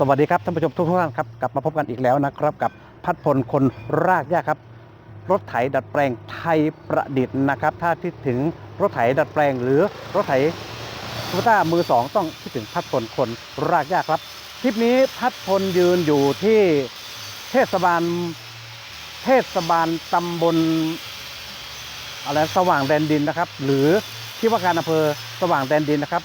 สวัสดีครับท่านผู้ชมทุกท่านครับกลับมาพบกันอีกแล้วนะครับ กับพัดพลคนรากหญ้าครับ รถไถดัดแปลงไทยประดิษฐ์นะครับ ถ้าคิดถึงรถไถดัดแปลง หรือรถไถทูต้ามือสองต้องคิดถึงพัดพลคนรากหญ้าครับคลิปนี้พัดพลยืนอยู่ที่เทศบาลเทศบาลตำบลอะไรสว่างแดนดินนะครับ หรือที่ว่าการอำเภอสว่างแดนดินนะครับ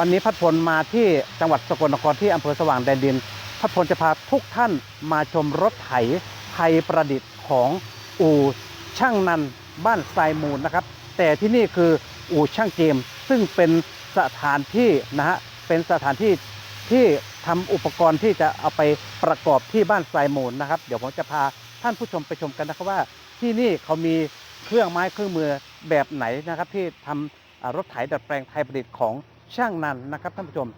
วันนี้พัดพลมาที่จังหวัดสกลนครที่อำเภอสว่างแดนดิน พัดพลจะพาทุกท่านมาชมรถไถไทยประดิษฐ์ของอู่ช่างนันบ้านทรายมูลนะครับ แต่ที่นี่คืออู่ช่างเจมซึ่งเป็นสถานที่นะฮะเป็นสถานที่ที่ทำอุปกรณ์ที่จะเอาไปประกอบที่บ้านทรายมูลนะครับ เดี๋ยวผมจะพาท่านผู้ชมไปชมกันนะครับว่า ที่นี่เขามีเครื่องไม้เครื่องมือแบบไหนนะครับ ที่ทำอ่ารถไถดัดแปลงไทยประดิษฐ์ของ ช่างนันนะครับท่านผู้ชม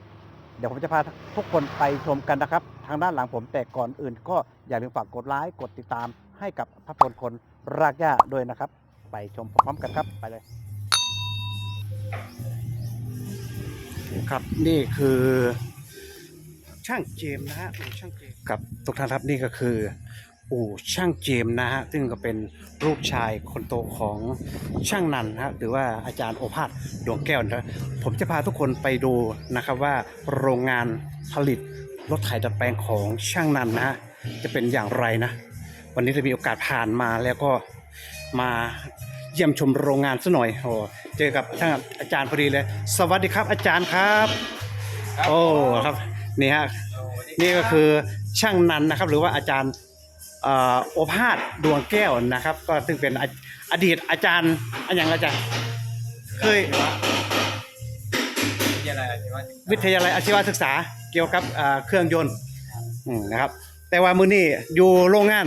เดี๋ยวผมจะพาทุกคนไปชมกันนะครับ ทางด้านหลังผมแต่ก่อนอื่น ก็อย่าลืมฝากกดไลค์กดติดตามให้กับพระพลคนรากหญ้าด้วยนะครับ ไปชมพร้อมๆกันครับไปเลย ครับนี่คือช่างเจมส์นะฮะอู่ช่างเจมส์ครับทุกท่านครับนี่ก็คือ อู่ช่างเจมส์นะฮะซึ่งก็เป็นลูกชายคนโตของช่างนันนะฮะหรือว่าอาจารย์โอภาสดวงแก้วนะผมจะพาทุกคนไปดูนะครับว่าโรงงานผลิตรถไถดัดแปลงของช่างนันนะฮะจะเป็นอย่างไรนะ วันนี้ได้มีโอกาสผ่านมาแล้วก็มาเยี่ยมชมโรงงานซะหน่อยโอ้เจอกับท่านอาจารย์พอดีเลย สวัสดีครับอาจารย์ครับ โอ้ครับนี่ฮะนี่ก็คือช่างนันนะครับ หรือว่าอาจารย์เอ่อ โอภาสดวงแก้วนะครับ ก็ซึ่งเป็นออดีตอาจารย์อันอย่างอาจารย์เคยวิทยาลัยอาชีวศึกษาวิทยาลัยอาชีวศึกษาเกี่ยวกับเอ่อเครื่องยนต์อืมนะครับ แต่ว่ามือนี้อยู่โรงงาน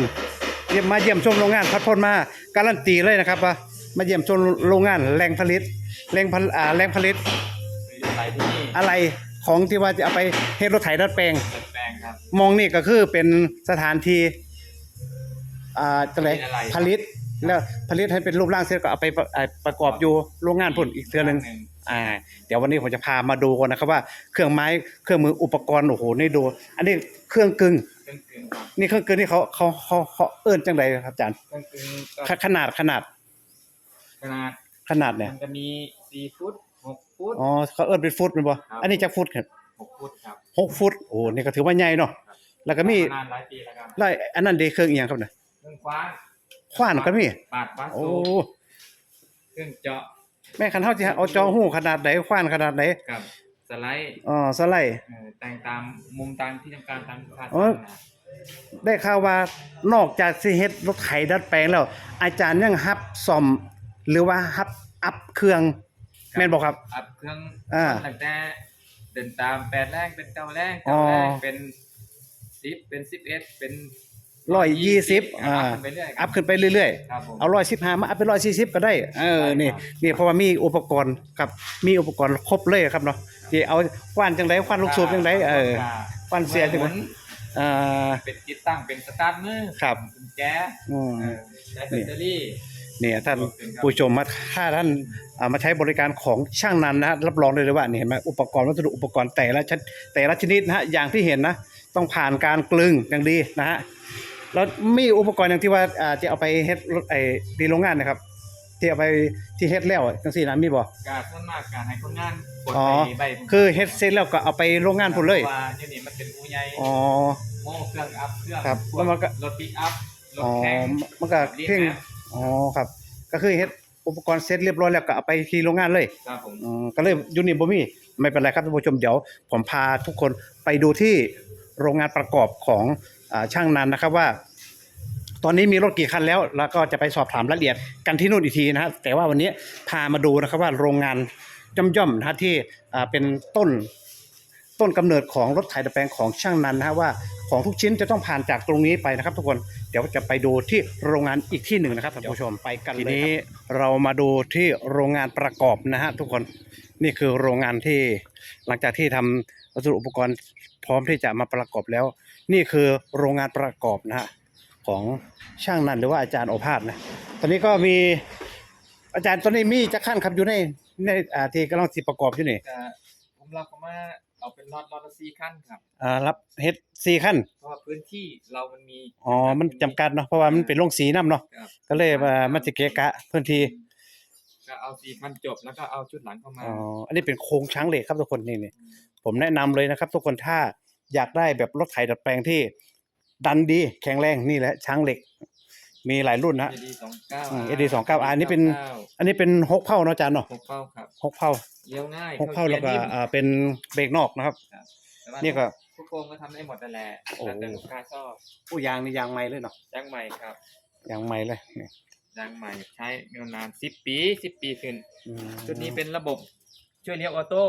เยี่ยมมาเยี่ยมชมโรงงานพัดพลมาการันตีเลยนะครับว่ามาเยี่ยมชมโรงงานแหล่งผลิตแหล่งผลิตอ่าแหล่งผลิตวิทยาลัยที่นี่อะไรของที่ว่าจะเอาไปเฮ็ดรถไถดัดแปลงดัดแปลงครับมองนี่ก็คือเป็นสถานที่ อ่าจังไรเป็นอะไร ผลิต แล้วผลิตให้เป็นรูปร่างเสร็จก็เอาไปประอ่าประกอบอยู่โรงงานพุ่นอีกเทื่อหนึง อ่าเดี๋ยววันนี้ผมจะพามาดูกันนะครับว่าเครื่องไม้เครื่องมืออุปกรณ์โอ้โหนี่ดู อันนี้เครื่องกึ่งเครื่องกึ่งครับนี่เครื่องกึ่งนี่เขาเขาเขาเขาเอิ้นจังไรครับอาจารย์เครื่องกึ่งก็ขขนาดขนาดขนาดขนาดเนี่ยมันจะมี4ฟุต6ฟุต อ๋อเขาเอิ้นเป็นฟุตแมันบ่ครับอันนี้จักฟุตครับ6ฟุตครับหกฟุตโอ้นี่ก็ถือว่าใหญ่เนาะแล้วก็มีนานหลายปีแล้วครับแล้วอันนั้นดีเครื่องอีหยังครับเนี่ยเครื่องคว้านขว้านก็มีปาดฟ้าโอ้สูบเครื่องเจาะแม่คันเฮาสิเอาจอหูขนาดไหนขว้านขนาดไหนกับสไลด์อ๋อสไลด์ เอ่อแต่งตามมุมตามที่ต้องการตามลูกค้าอ๋อ ได้ข่าวว่านอกจากสิเฮ็ดรถไถดัดแปลงแล้ว อาจารย์ยังฮับซ่อม หรือว่าฮับอัพเครื่อง แม่นบ่ครับ อัพเครื่องอ่าตั้งแต่เดินตามแปดแรงเป็นเก้าแรงอ๋อ เก้าแรงเป็นสิบเป็นสิบเอ็ดเป็น ร้อยยี่สิบอ่าอ่าอัพขึ้นไปเรื่อยอัพขึ้นไปเรื่อยครับผม ๆ เอาร้อยสิบห้ามาอัพเป็นร้อยสี่สิบก็ได้เออนี่นี่เพราะว่ามีอุปกรณ์ครับมีอุปกรณ์ครบเลยครับเนาะที่เอาคว้านจังไดคว้านลูกสูบจังไดเออควันเสียจังไดหมุนอ่าเป็นติดตั้งเป็นสตาร์ทมือครับกุญแจอืม เออใช้แบตเตอรี่ เนี่ยท่านผู้ชมมาถ้าท่านอ่ามาใช้บริการของช่างนันนะฮะรับรองเลยเลยว่านี่เห็นไหมอุปกรณ์วัสดุอุปกรณ์แต่ละชนแต่ละชนิดนะฮะอย่างที่เห็นนะ ต้องผ่านการกลึงอย่างดีนะฮะ แล้วมีอุปกรณ์อย่างที่ว่าอ่าจะเอาไปเฮ็ดรถไอ้ดีโรงงานนะครับที่เอาไปที่เฮ็ดแล้วจังซี่นะมีบ่ การส่วนมากการให้คนงานกดอ๋อ ไปใบคือเฮ็ดเสร็จแล้วก็เอาไปโรงงานพุ่นเลย ว่าที่นี่มันเป็นอูใหญ่อ๋อ โม่เครื่องอัพเครื่องครับแล้วมันก็ รถปิกอัพรถอ๋อแข่งมันก็เพ่งอ๋อครับ ก็คือเฮ็ดอุปกรณ์เสร็จเรียบร้อยแล้วก็เอาไปที่โรงงานเลยครับผมอืมก็เลยยูนิบ่มีไม่เป็นไรครับท่านผู้ชมเดี๋ยวผมพาทุกคนไปดูที่โรงงานประกอบของอา ช่างนันนะครับว่า ตอนนี้มีรถกี่คันแล้ว แล้วก็จะไปสอบถามรายละเอียดกันที่นู่นอีกทีนะฮะแต่ว่าวันนี้พามาดูนะครับว่าโรงงานย่อมๆนะฮะที่เป็นต้นต้นกำเนิดของรถไถดัดแปลงของช่างนันนะฮะว่าของทุกชิ้นจะต้องผ่านจากตรงนี้ไปนะครับ ทุกคนเดี๋ยวจะไปดูที่โรงงานอีกที่หนึ่งนะครับท่านผู้ชมไปกันเลยทีนี้เรามาดูที่โรงงานประกอบนะฮะทุกคนนี่คือโรงงานที่หลังจากที่ทำวัสดุอุปกรณ์พร้อมที่จะมาประกอบแล้ว นี่คือโรงงานประกอบนะฮะของช่างนันหรือว่าอาจารย์โอภาสนะ ตอนนี้ก็มีอาจารย์ตอนนี้มีจะขั้นครับอยู่ในในอ่าที่กำลังสิประกอบอยู่นี่แต่ผมรับเขามาเอาเป็นรอดรอดละสี่ขั้นครับอ่ารับเฮ็ดสี่ขั้น เพราะว่าพื้นที่เรามันมีอ๋อมันจำกัดเนาะเพราะว่ามันเป็นโรงสีน้ำเนาะครับก็เลยว่ามันจะเกะกะพื้นที่ก็เอาสี่ขั้นจบแล้วก็เอาชุดหลังเข้ามาอ๋ออันนี้เป็นโครงช้างเหล็กครับทุกคนนี่นี่ผมแนะนำเลยนะครับ ทุกคนถ้า อยากได้แบบรถไถดัดแปลงที่ ดันดีแข็งแรงนี่แหละช้างเหล็ก มีหลายรุ่นนะเอดีสองเก้าอืม AD 29อันนี้เป็น อันนี้เป็นหกเผาเนาะอาจารย์เนาะหกเป้าครับหกเผาเลี้ยวง่ายหกเผาแล้วก็กียร์นิ่มอ่าเป็นเบรกนอกนะครับแต่ว่านี่ก็ทุกโครงก็ทำได้หมดนั่นแหละโอ้ แล้วแต่ลูกค้าชอบผู้ยางนี่ยางใหม่เลยเนาะยางใหม่ครับยางใหม่เลยนี่ยางใหม่ใช้นานสิบปีสิบปีขึ้นอืม ชุดนี้เป็นระบบช่วยเลี้ยวออโต้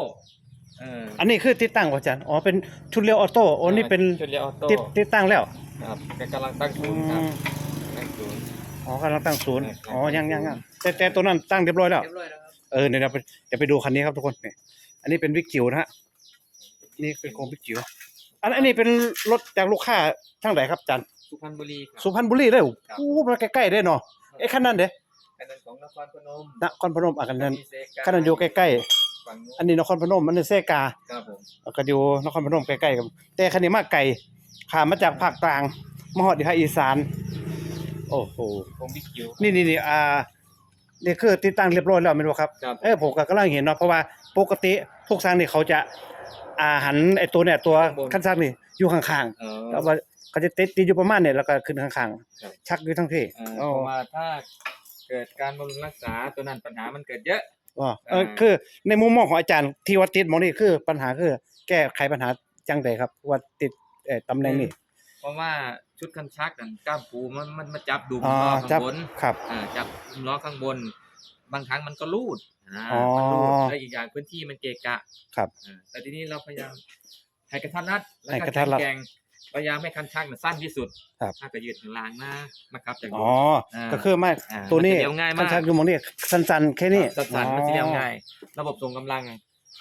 เอออันนี้คือติดตั้งป่ะอาจารย์อ๋อเป็นชุดเลี้ยวออโต้โอ้นี่เป็นช่วยเลี้ยวออโต้ติดติดตั้งแล้วครับก็กำลังตั้งอืศูนย์ครับมตั้งศูนย์ อ๋อกำลังตั้งศูนย์ครับ อ๋อยังยังยังแต่แต่ตัวนั้นตั้งเรียบร้อยแล้ว เรียบร้อยแล้วครับเออเดี๋ยวเราไปเดี๋ยวไปดูคันนี้ครับทุกคนนี่อันนี้เป็นวิกจิ๋วนะฮะนี่เป็นโครงวิกจิ๋วอันอันนี้เป็นรถจากลูกค้าทางไหนครับอาจารย์ สุพรรณบุรีครับ สุพรรณบุรีเด้อครับ โอ้มาใกล้ๆได้เนาะไอ้คันนั้นเด้อันนั้นของนครพนมนครพนมอะคันนั้นมีเซกาคันนั้นอยู่ใกล้ ฝั่งนู้นๆอันนี้นครพนมอันนี้เซกาครับผมแล้วก็อยู่นครพนมใกล้ๆกันแต่คันนี้มาไกลผ่านมาจากภาคกลางมาฮอดที่ภาคอีสาน โอ้โหผมบิ๊กคิว นี่นี่นี่อ่านี่คือติดตั้งเรียบร้อยแล้วแม่นบ่ครับครับ เออผมก็กำลังเห็นเนาะเพราะว่าปกติพวกสร้างนี่เขาจะอ่าหันไอ้ตัวเนี่ยตัวคันสร้างนี่อยู่ข้างเออๆแล้วว่าเขาจะติดติดอยู่ประมาณเนี่ยแล้วก็ขึ้นข้างครับ ๆ ชักอยู่ทั้งที่เอออ๋อเพราะว่าถ้าเกิดการบำรุงรักษาตัวนั้นปัญหามันเกิดเยอะ อ๋อเอออ่าคือ ในมุมมองของอาจารย์ที่ว่าติดหมองนี่คือปัญหาคือ แก้ไขปัญหาจังไดครับ ว่าติดเอ่อตำแหน่งนี้เพราะว่าชุดคันชักกันก้ามปูมันมันมาจับดุมอ๋อล้อจัข้าบงบนครับ อ่าจับดุมล้อข้างบน บางครั้งมันก็รูดอ่าอ๋อมันรูดแล้วอีกอย่างพื้นที่มันเกะกะครับอ่าแต่ทีนี้เราพยายามให้กระทัดรัดและให้กระทัดรัด แข็งแกร่ง พยายามให้คันชักมันสั้นที่สุดครับ ถ้าก็ยืดถึงลางหน้านะครับจากอ๋อ อ่าก็คือไม่อ่าตัวนี้มันจะเลี้ยวง่ายมากคันชักอยู่หมองนี่สั้นๆแค่นี้สั้นๆมันจะเลี้ยวอ๋อง่าย ระบบส่งกำลัง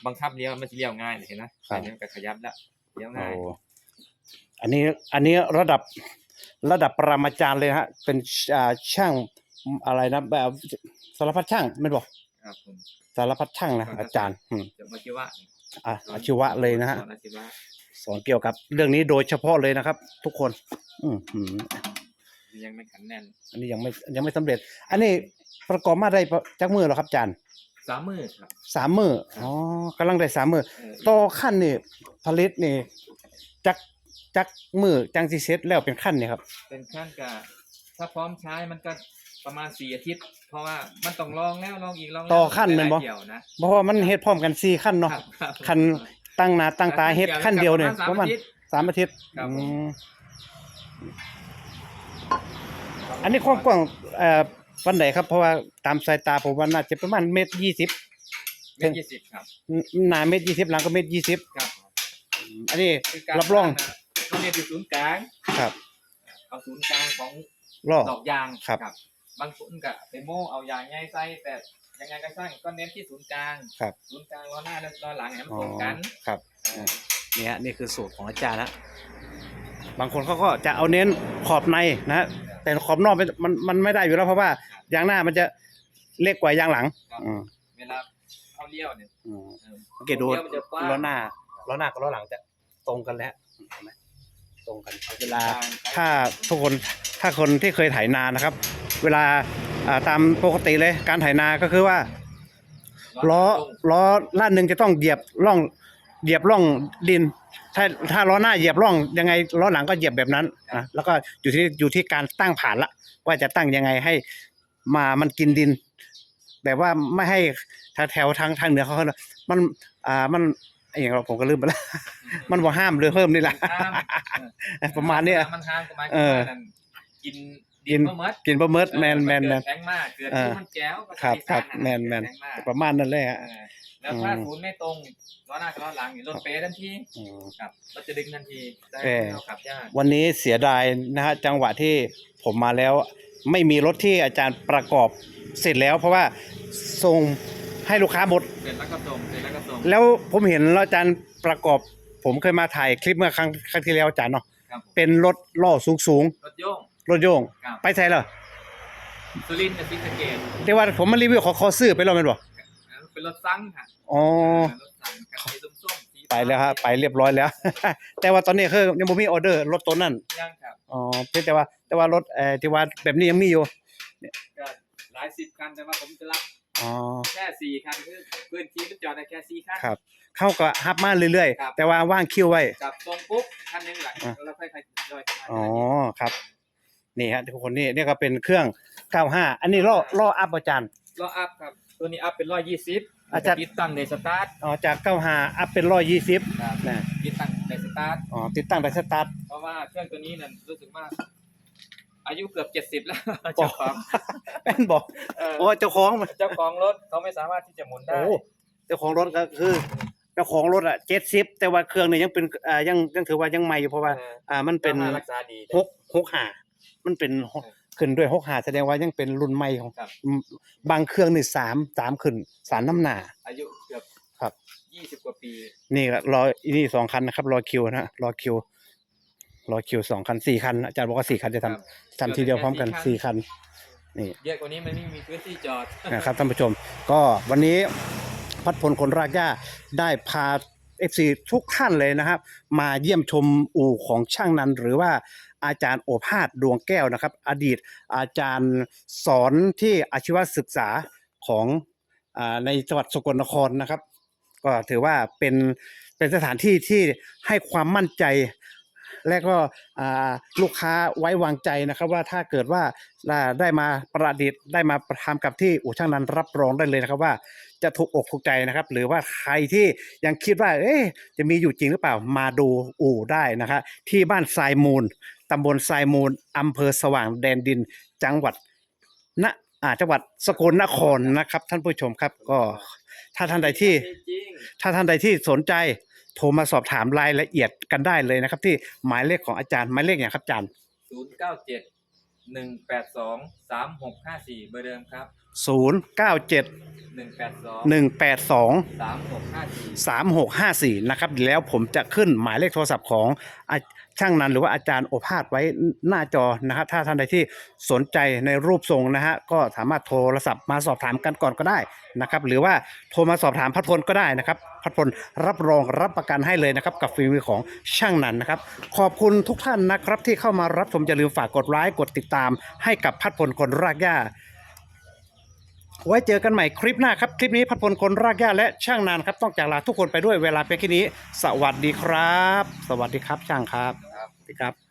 บังคับเลี้ยวมันจะเลี้ยวง่ายเห็นไหมครับอันนี้มันก็ขยับแล้วเลี้ยวโอ้ง่ายอันนี้อันนี้ระดับระดับปรมาจารย์เลยฮะ เป็นอ่าช่างอะไรนะแบบสารพัดช่างไม่นบอกครับผม สารพัดช่างนะอาจารย์อืมจะมาคิดว่าอะอาชีวะเลยนะฮะ สอนอาชีวะ สอนเกี่ยวกับ เรื่องนี้โดยเฉพาะเลยนะครับ ทุกคน อืมหืมยังไม่ขันแน่นอันนี้ยังไม่ยังไม่สำเร็จ อันนี้ประกอบมาได้จักมือแล้วครับอาจารย์สามมือครับ สามมืออ๋อกำลังได้สามมือเออต่อขั้นนี่ผลิตนี่จักจักมือจังสิเสร็จแล้วเป็นขั้นนี่ครับ เป็นขั้นกะถ้าพร้อมใช้มันก็ประมาณสี่อาทิตย์ เพราะว่ามันต้องลองแล้วลองอีกลองแล้วต่อขั้นแม่นบ่หลายๆเดี่ยวนะเพราะว่ามันเฮ็ดพร้อมกันสี่ขั้นเนาะครับครับขั้น ตั้งหน้าตั้งตาเฮ็ดขั้นเดียวเนี่ยสามประมาณอาทิตย์สามอาทิตย์ครับผม อืมอันนี้ความกว้างเอ่อวันไหนครับ เพราะว่าตามสายตาผมว่าน่าจะประมาณเมตรยี่สิบเมตรยี่สิบครับหนาเมตรยี่สิบหลังก็เมตรยี่สิบครับอันนี้ คือการรับรองเราเรียนอยู่ศูนย์กลางครับเอาศูนย์กลางของล่อดอกยางครับ บางคนก็ไปโม่เอายางใหญ่ใส่แต่ ยังไงก็สร้างก็เน้นที่ศูนย์กลางครับ ศูนย์กลางล้อหน้าและล้อหลังให้มันอ๋อตรงกันครับนี่ฮะนี่คือสูตรของอาจารย์นะบางคนเขาก็จะเอาเน้นขอบในนะฮะแต่ขอบนอกมันมันมันไม่ได้อยู่แล้วเพราะว่ายางหน้ามันจะเล็กกว่ายางหลังครับอืมเวลาเข้าเลี้ยวเนี่ยอืมเออสังเกตดูเลี้ยวมันจะกว้างล้อหน้าล้อหน้ากับล้อหลังจะตรงกันแล้วเห็นไหมตรงกันเวลา ถ้าทุกคนถ้าคนที่เคยไถนานะครับ เวลา อ่าตามปกติเลยการไถนาก็คือว่าล้อล้อล้านหนึ่งจะต้องเหยียบร่องเหยียบร่องดิน ถ้าถ้าล้อหน้าเหยียบร่องยังไงล้อหลังก็เหยียบแบบนั้นนะแล้วก็อยู่ที่อยู่ที่การตั้งผ่านละ ว่าจะตั้งยังไงให้มามันกินดิน แบบว่าไม่ให้ทางแถวทางทางเหนือเขาเขามันอ่ามันอหย่างเราผมก็ลืมไปแล้วมันว่าห้ามหรือเพิ่มนี่แหละห้ามเออประมาณเนี้ยมันห้ามประมาณเออนั่นกิน กินมะเมิดกินบะเมิดแมนแมนแมน เกิดแข็งมากเกิดเออที่มันแก้วก็ครับที่ครับสาแมนแมนเกิดข็งากประมาณนั้นเลยฮะ เออแล้วถ้าอืม ศูนย์ไม่ตรงล้อหน้ากับล้อหลังนี่รถเป๊ะทันทีอืม ครับรถจะดึงทันทีได้เออ เราขับยากวันนี้เสียดายนะฮะจังหวะที่ผมมาแล้ว ไม่มีรถที่อาจารย์ประกอบเสร็จแล้วเพราะว่าส่งให้ลูกค้าหมด เสร็จแล้วก็ส่งเสร็จแล้วก็ส่งแล้วผมเห็นแล้วอาจารย์ประกอบ ผมเคยมาถ่ายคลิปเมื่อครั้งครั้งที่แล้วอาจารย์เนาะครับผมเป็นรถล้อสูงสูงรถโยงๆ รถโยง ครับ ไปใช่เหรอสุรินทร์กับศรีสะเกษแต่ว่าผมมารีวิวขอขอซื้อไปแล้วแมันบอกเป็นรถซังค่ะอ๋อ รถซังกับสีส้มๆสีไปแล้วฮะไปเรียบร้อยแล้ว แต่ว่าตอนนี้คือยังบ่มีออเดอร์รถตัวนั้นยังครับอ๋อเพียงแต่ว่าแต่ว่ารถเอ่อที่ว่าแบบนี้ยังมีอยู่ก็หลายสิบคันแต่ว่าผมจะรับอ๋อแค่สี่คันคือพื้นที่มันจอดได้แค่สี่คัน ครับ เข้าก็ฮับมาเรื่อยครับ ๆ แต่ว่าว่างคิวไว้กับตรงปุ๊บคันหนึงหลังอะ แล้วค่อยๆย่อยเข้ามาอ๋อครับ นี่ฮะทุกคนนี่นี่ก็เป็นเครื่อง 95 อันนี้ล้อล้ออัพอาจารย์ล้ออัพครับ ตัวนี้อัพเป็นร้อยยี่สิบอาจารย์ ติดตั้งในสตาร์ทอ๋อจาก 95 อัพเป็น 120ครับนะติดตั้งในสตาร์ทอ๋อติดตั้งไดสตาร์ท เพราะว่าเครื่องตัวนี้นั่นรู้สึกว่าอายุเกือบเจ็ดสิบ70 แล้วเจ้าของแม่นบอกเออโอ้เจ้าของมันเจ้าของรถเขาไม่สามารถที่จะหมุนได้ โอ้เจ้าของรถก็คือเจ้าของรถอะ70 แต่ว่าเครื่องเนี่ยยังเป็นอ่ายังยังถือว่ายังใหม่อยู่เพราะว่าเออ อ่ามันเป็นสามารถรักษาดีหกหกหา มันเป็นหกขึ้นด้วยหกหาแสดงว่ายังเป็นรุ่นใหม่ของ ครับอืมบางเครื่องนี่สามสามขึ้นสามน้ำหนา อายุเกือบครับ ยี่สิบกว่าปีนี่ก็รออีนี่สองคันนะครับ รอคิวนะฮะรอคิว รอคิวสองคันสี่คันอาจารย์บอกว่าสี่คันจะทำทำทีเดียวพร้อมกันสี่คัน นี่ เยอะกว่านี้มันไม่มีพื้นที่จอด นะครับท่านผู้ชมก็วันนี้พัดพลคนรากหญ้าได้พา FC ทุกท่านเลยนะครับ มาเยี่ยมชมอู่ของช่างนันหรือว่าอาจารย์โอภาสดวงแก้วนะครับ อดีตอาจารย์สอนที่อาชีวศึกษาของอาในจังหวัดสกลนครนะครับ ก็ถือว่าเป็นเป็นสถานที่ที่ให้ความมั่นใจ และก็อ่าลูกค้าไว้วางใจนะครับว่าถ้าเกิดว่าได้ได้มาประดิษฐ์ได้มาประทำกับที่อู่ช่างนั้นรับรองได้เลยนะครับว่าจะถูกอกถูกใจนะครับ หรือว่าใครที่ยังคิดว่าเอ๊ะจะมีอยู่จริงหรือเปล่ามาดูอู่ได้นะครับที่บ้านทรายมูลตำบลทรายมูลอำเภอสว่างแดนดินจังหวัดณอ่าจังหวัดสกลนครนะครับ ท่านผู้ชมครับก็ถ้าท่านใดที่จริงถ้าท่านใดที่สนใจ โทรมาสอบถามรายละเอียดกันได้เลยนะครับ ที่หมายเลขของอาจารย์หมายเลขอย่างครับอาจารย์ ศูนย์เก้าเจ็ดหนึ่งแปดสองสามหกห้าสี่เบอร์เดิมครับ0 9 7 หนึ่งแปดสอง1 8 2 สามหกห้าสี่ 3 6 5 4 นะครับเดี๋ยวแล้วผมจะขึ้นหมายเลขโทรศัพท์ของอา ช่างนันหรือว่าอาจารย์โอภาสไว้หน้าจอนะครับถ้าท่านใดที่สนใจในรูปทรงนะฮะก็สามารถโทรศัพท์มาสอบถามกันก่อนก็ได้นะครับหรือว่าโทรมาสอบถามพัดพลก็ได้นะครับพัดพลรับรองรับประกันให้เลยนะครับกับฝีมือของช่างนันนะครับ ขอบคุณทุกท่านนะครับที่เข้ามารับชมอย่าลืมฝากกดไลค์กดติดตาม ให้กับพัดพลคนรากหญ้าไว้เจอกันใหม่คลิปหน้าครับ คลิปนี้พัดพลคนรากหญ้าและช่างนานครับ ต้องจากลาทุกคนไปด้วยเวลาเพียงแค่นี้ สวัสดีครับ สวัสดีครับช่างครับ วัสดีครับ